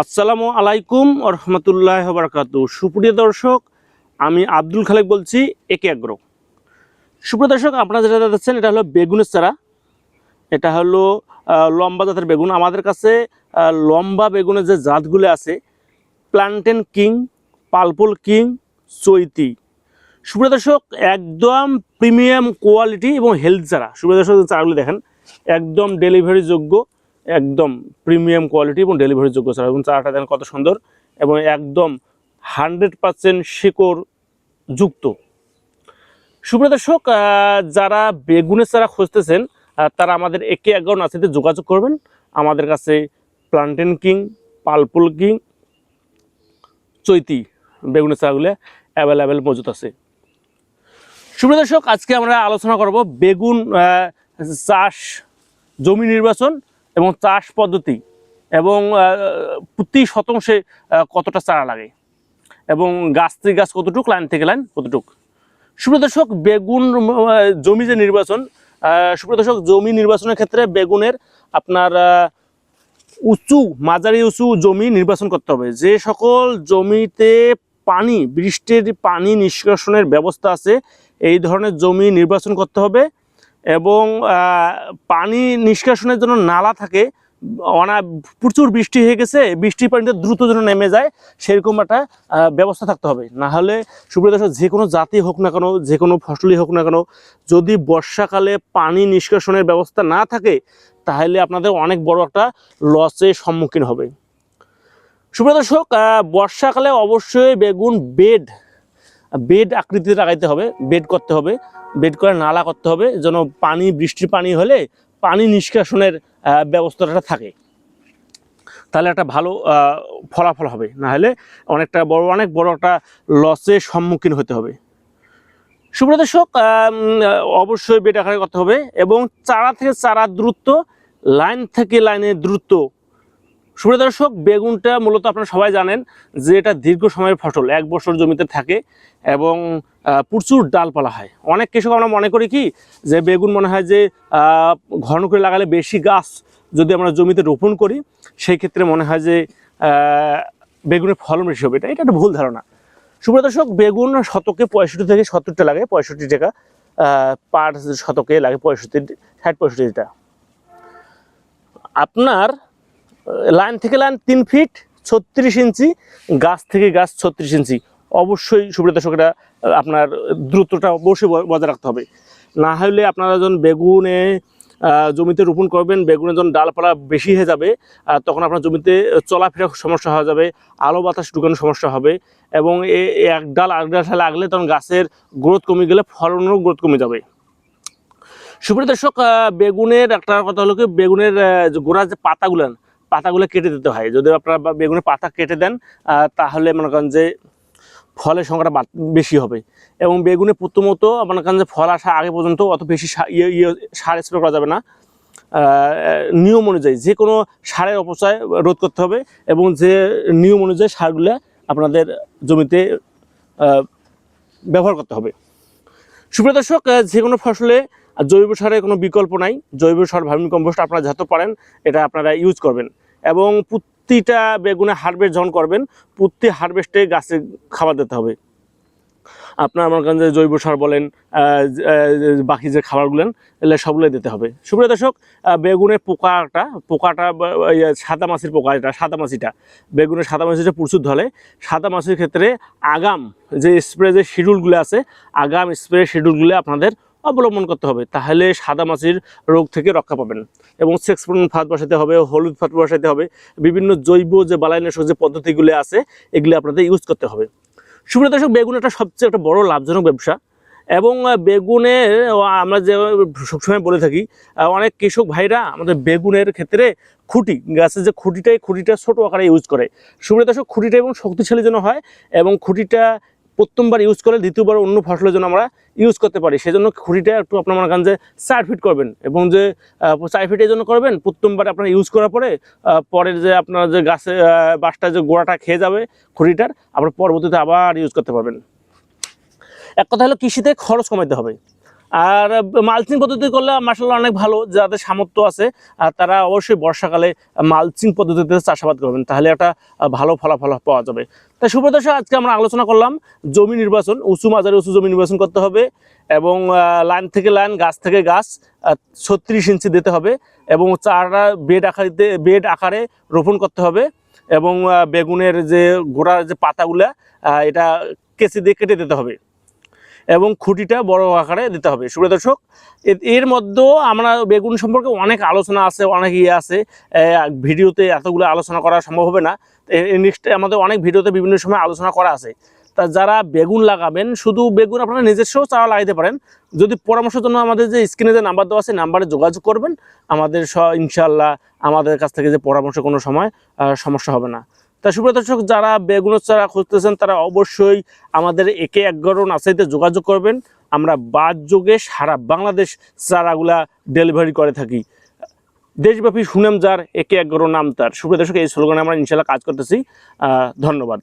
আসসালামু আলাইকুম রহমতুল্লাহ বারকাতু। সুপ্রিয় দর্শক, আমি আব্দুল খালেক বলছি, একে আগ্রো সুপ্রিয় দর্শক, আপনারা যেটা দেখছেন এটা হলো বেগুনের চারা। এটা হলো লম্বা জাতের বেগুন। আমাদের কাছে লম্বা বেগুনের যে জাতগুলো আছে, প্লান্টেন কিং, পালপুল কিং, চৈতি। সুপ্রিয় দর্শক, একদম প্রিমিয়াম কোয়ালিটি এবং হেলথ চারা। সুপ্রিয় দর্শক চারাগুলো দেখেন, একদম ডেলিভারি যোগ্য। একদম প্রিমিয়াম কোয়ালিটি এবং ডেলিভারি যোগ্য চারা এবং চারাটা দেখেন কত সুন্দর এবং একদম হান্ড্রেড পারসেন্ট শিকড় যুক্ত। সুপ্রিয় দর্শক যারা বেগুনের চারা খুঁজতেছেন তারা আমাদের একে অ্যাকাউন্ট আছে যোগাযোগ করবেন। আমাদের কাছে প্লান্টেন কিং, পালপুল কিং, চৈতি বেগুনের চারাগুলো অ্যাভেলেবেল মজুত আছে। সুপ্রিয় দর্শক, আজকে আমরা আলোচনা করব বেগুন চাষ, জমি নির্বাচন এবং চাষ পদ্ধতি এবং প্রতি শতাংশে কতটা চারা লাগে এবং গাছ থেকে গাছ কতটুক, লাইন থেকে লাইন কতটুক। সুপ্রিয় দর্শক, বেগুন জমি যে নির্বাচন সুপ্রিয় জমি নির্বাচনের ক্ষেত্রে বেগুনের আপনার উঁচু, মাঝারি উঁচু জমি নির্বাচন করতে হবে। যে সকল জমিতে পানি, বৃষ্টির পানি নিষ্কাশনের ব্যবস্থা আছে, এই ধরনের জমি নির্বাচন করতে হবে। এবং পানি নিষ্কাশনের জন্য নালা থাকে। অনা প্রচুর বৃষ্টি হয়ে গেছে বৃষ্টির পানিটা দ্রুত যেন নেমে যায় সেরকম একটা ব্যবস্থা থাকতে হবে। না হলে যে কোনো জাতি হোক না কেন যে কোনো ফসলই হোক না কেন যদি বর্ষাকালে পানি নিষ্কাশনের ব্যবস্থা না থাকে তাহলে আপনাদের অনেক বড় একটা লসের সম্মুখীন হবে। সুপ্রিয় দর্শক আহ, বর্ষাকালে অবশ্যই বেগুন বেড বেড আকৃতিতে লাগাইতে হবে, বেড করতে হবে, বেড করে নালা করতে হবে যেন পানি, বৃষ্টির পানি হলে পানি নিষ্কাশনের ব্যবস্থাটা থাকে। তাহলে একটা ভালো ফলাফল হবে। না হলে অনেকটা বড়, অনেক বড় একটা লসের সম্মুখীন হতে হবে। সুপ্রিয় দর্শক অবশ্যই বেড আকারে করতে হবে এবং চারা থেকে চারা দ্রুত লাইন থেকে লাইনের দূরত্ব সুপ্রিয় দর্শক, বেগুনটা মূলত আপনারা সবাই জানেন যে এটা দীর্ঘ সময়ের ফসল, এক বছর জমিতে থাকে এবং প্রচুর ডালপালা হয়। অনেক কৃষক আমরা মনে করি কি যে বেগুন মনে হয় যে ঘন করে লাগালে বেশি গাছ যদি আমরা জমিতে রোপণ করি, সেই ক্ষেত্রে মনে হয় যে বেগুনের ফলন বেশি হবে। এটা এটা একটা ভুল ধারণা। সুপ্রিয় দর্শক, বেগুন শতকে পঁয়ষট্টি থেকে সত্তরটা লাগে, পঁয়ষট্টি টাকা পার শতকে লাগে পঁয়ষট্টি, ষাট, পঁয়ষট্টি টাকা। আপনার লাইন থেকে লাইন তিন ফিট ছত্রিশ ইঞ্চি, গাছ থেকে গাছ ছত্রিশ ইঞ্চি। অবশ্যই সুব্রত দর্শকরা, আপনার দ্রুতটা অবশ্যই বজায় রাখতে হবে। না হলে আপনারা যখন বেগুনে জমিতে রোপণ করবেন, বেগুনে যখন ডালপালা বেশি হয়ে যাবে তখন আপনার জমিতে চলাফেরা সমস্যা হয়ে যাবে, আলো বাতাস ঢুকানোর সমস্যা হবে এবং এক ডাল আরেক ডাল লাগলে তখন গাছের গ্রোথ কমে গেলে ফলনেরও গ্রোথ কমে যাবে। সুপ্রিয় দর্শক বেগুনের একটা কথা হলো কি, বেগুনের গোড়ার যে পাতাগুলো পাতাগুলো কেটে দিতে হয়। যদি আপনারা বেগুনের পাতা কেটে দেন তাহলে মনে করেন যে ফলের সংখ্যাটা বেশি হবে। এবং বেগুনে প্রথমত করেন যে ফল আসা আগে পর্যন্ত অত বেশি ইয়ে ইয়ে সার স্প্রে করা যাবে না। নিয়ম অনুযায়ী যে কোনো সারের অপচয় রোধ করতে হবে এবং যে নিয়ম অনুযায়ী সারগুলো আপনাদের জমিতে ব্যবহার করতে হবে। সুপ্রিয় দর্শক যে কোনো ফসলে জৈব সারের কোনো বিকল্প নাই। জৈব সার ভার্মি কম্পোস্ট আপনারা যত পারেন, এটা আপনারা ইউজ করবেন। এবং প্রতিটা বেগুনে হারভেস্ট যখন করবেন প্রতি হারভেস্টে গাছে খাবার দিতে হবে। আপনার আমার কাছে জৈব সার বলেন বাকি যে খাবারগুলো এগুলো সবগুলোই দিতে হবে। সুপ্রিয় দর্শক বেগুনের পোকাটা পোকাটা সাদা মাছির পোকা এটা, সাদা মাছিটা। বেগুনের সাদা মাছিটা প্রচুর ধরে। সাদা মাছির ক্ষেত্রে আগাম যে স্প্রে যে শিডিউলগুলো আছে, আগাম স্প্রে শিডিউলগুলো আপনাদের অবলম্বন করতে হবে, তাহলে সাদা মাছির রোগ থেকে রক্ষা পাবেন। এবং সেক্সপন ফাঁদ বসাতে হবে, হলুদ ফাঁদ বসাতে হবে, বিভিন্ন জৈব যে বালাইনাশক যে পদ্ধতিগুলো আছে, এগুলো আপনাদের ইউজ করতে হবে। সুপ্রিয় দর্শক, বেগুন একটা সবচেয়ে একটা বড় লাভজনক ব্যবসা। এবং বেগুনের আমরা যে সবসময় বলে থাকি অনেক কৃষক ভাইরা আমাদের বেগুনের ক্ষেত্রে খুঁটি গাছের যে খুঁটিটাই, খুঁটিটা ছোট আকারে ইউজ করে। সুপ্রিয় দর্শক, খুঁটিটা এবং শক্তিশালী যেন হয়, এবং খুঁটিটা প্রথমবার ইউজ করলে দ্বিতীয়বার অন্য ফসলের জন্য আমরা ইউজ করতে পারি। সেজন্য খুঁটিটা একটু আপনার মনে করেন যে চার ফিট করবেন এবং যে চার ফিটের জন্য করবেন, প্রথমবার আপনার ইউজ করার পরে পরের যে আপনার যে গাছে বাঁশটা যে গোড়াটা খেয়ে যাবে খুঁটিটার আপনার পরবর্তীতে আবার ইউজ করতে পারবেন। এক কথা হলো কৃষিতে খরচ কমাইতে হবে। আর মালচিং পদ্ধতি করলে মাসাল্লাহ অনেক ভালো, যাদের সামর্থ্য আছে, আর তারা অবশ্যই বর্ষাকালে মালচিং পদ্ধতিতে চাষাবাদ করবেন, তাহলে একটা ভালো ফলাফল পাওয়া যাবে। তাই সুপ্রদর্শক আজকে আমরা আলোচনা করলাম জমি নির্বাচন, উঁচু মাঝারি উঁচু জমি নির্বাচন করতে হবে এবং লাইন থেকে লাইন, গাছ থেকে গাছ ছত্রিশ ইঞ্চি দিতে হবে এবং চারা বেড আকারিতে, বেড আকারে রোপণ করতে হবে এবং বেগুনের যে গোড়ার যে পাতাগুলা এটা কেচি দিয়ে কেটে দিতে হবে। এবং খুঁটিটা বড় আকারে দিতে হবে। সুপ্রিয় দর্শক এর মধ্যেও আমরা বেগুন সম্পর্কে অনেক আলোচনা আছে, অনেক ইয়ে আছে। ভিডিওতে এতগুলো আলোচনা করা সম্ভব হবে না। নেক্সট আমাদের অনেক ভিডিওতে বিভিন্ন সময় আলোচনা করা আছে। তা যারা বেগুন লাগাবেন, শুধু বেগুন আপনারা নিজস্ব চারা লাগাইতে পারেন। যদি পরামর্শের জন্য আমাদের যে স্ক্রিনে যে নাম্বার দেওয়া আছে নাম্বারে যোগাযোগ করবেন। আমাদের স ইনশাল্লাহ আমাদের কাছ থেকে যে পরামর্শ কোনো সময় সমস্যা হবে না। তা সুপ্রিয় দর্শক, যারা বেগুনের চারা খুঁজতেছেন, তারা অবশ্যই আমাদের একে এগারো নার্সারিতে যোগাযোগ করবেন। আমরা বাদ যোগে সারা বাংলাদেশ চারাগুলা ডেলিভারি করে থাকি। দেশব্যাপী সুনাম যার একে এগারো নাম তার। সুপ্রিয় দর্শক, এই স্লোগানে আমরা ইনশাল্লাহ কাজ করতেছি। ধন্যবাদ।